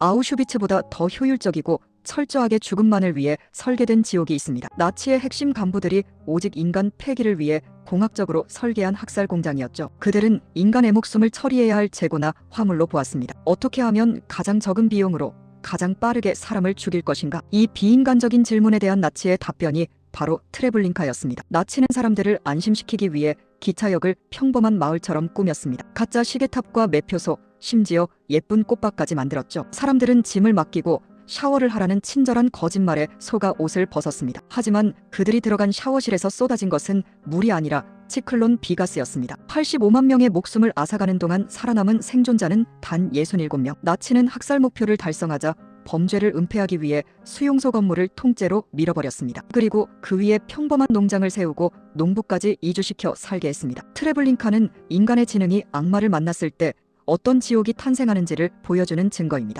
아우슈비츠보다 더 효율적이고 철저하게 죽음만을 위해 설계된 지옥이 있습니다. 나치의 핵심 간부들이 오직 인간 폐기를 위해 공학적으로 설계한 학살 공장이었죠. 그들은 인간의 목숨을 처리해야 할 재고나 화물로 보았습니다. 어떻게 하면 가장 적은 비용으로 가장 빠르게 사람을 죽일 것인가? 이 비인간적인 질문에 대한 나치의 답변이 바로 트레블링카였습니다. 나치는 사람들을 안심시키기 위해 기차역을 평범한 마을처럼 꾸몄습니다. 가짜 시계탑과 매표소, 심지어 예쁜 꽃밭까지 만들었죠. 사람들은 짐을 맡기고 샤워를 하라는 친절한 거짓말에 속아 옷을 벗었습니다. 하지만 그들이 들어간 샤워실에서 쏟아진 것은 물이 아니라 치클론 비가스였습니다. 85만 명의 목숨을 앗아가는 동안 살아남은 생존자는 단 67명. 나치는 학살 목표를 달성하자 범죄를 은폐하기 위해 수용소 건물을 통째로 밀어버렸습니다. 그리고 그 위에 평범한 농장을 세우고 농부까지 이주시켜 살게 했습니다. 트레블링카는 인간의 지능이 악마를 만났을 때 어떤 지옥이 탄생하는지를 보여주는 증거입니다.